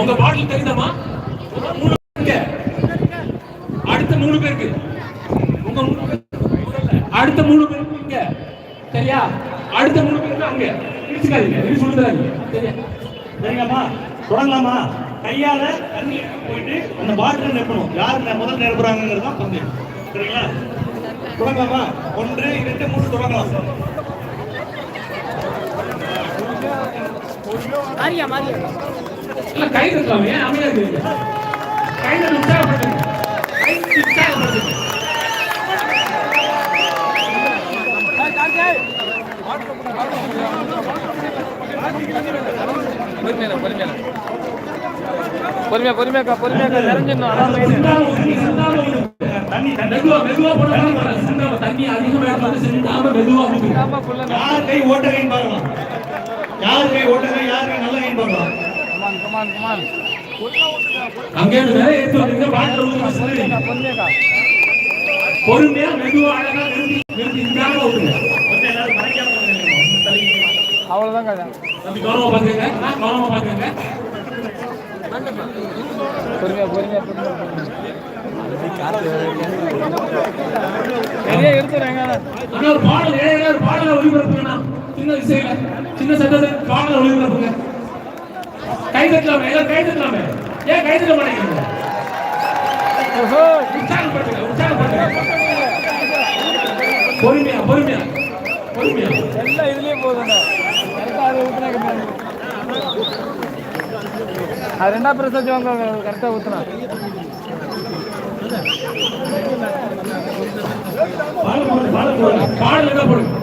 உங்க பாட்டில் தெரியுதாமா மூணு அடுத்த மூணு பேருக்கு உங்க மூணு பேருக்கு. அடுத்த மூணு பேருக்கு இங்க. சரியா? அடுத்த மூணு பேருக்கு அங்க. இடிச்சுக்காதீங்க. இடிச்சு விழுந்துடாதீங்க சரியா? சரிங்கம்மா. தொடங்கலாமா கையால தண்ணி போயிட்டு அந்த பாட்டில் நிரப்பணும். யார் முதல் நிரப்புறாங்கிறது தான் பந்தயம். சரிங்களா? தொடங்கலாமா ஒன்று இரண்டு மூணு தொடங்கலாம். இல்ல கை தட்டலாம் ஏன்? அமைதியா இருக்கீங்க கை தட்டு உற்சாகப்படுத்துங்க கை உற்சாகப்படுத்துங்க பொறுமையா பொறுமையாக்கா பொறுமையாக்கா நிறைஞ்சிடணும் யார் கை ஓட்ட கைன்னு பார்க்கலாம் யார் கை ஓட்ட கை யார் அங்கே நிறைய எடுத்து வந்தீங்க. பொறுமையாக்கா பொறுமையா மெதுவா அழகா நிறுத்தி நிறுத்தி கொஞ்சம் எல்லாரும் மறைக்காம கதை தம்பி கவனமா கவனமா பாத்துக்கங்க. பொறுமையா எடுத்துறேங்க பாடல் ஏழை பாடலை சின்ன ஒளிபரப்புங்க கை தட்டலாமே எல்லாரும் கை தட்டலாமே ஏன் கை தட்ட மாட்டேங்கிறீங்க? ஓஹோ. உற்சாகப்படுத்துங்க உற்சாகப்படுத்துங்க. பொறுமையா பொறுமையா பொறுமையா. எல்லாம் இதுலயே போகுதுங்க கரெக்டாக அது ஊத்துனா கம்மி அது ரெண்டா பிரஸ் வச்சு வாங்க கரெக்டாக ஊத்துனா. பாடல் பாடல் பாடல் என்ன போடுங்க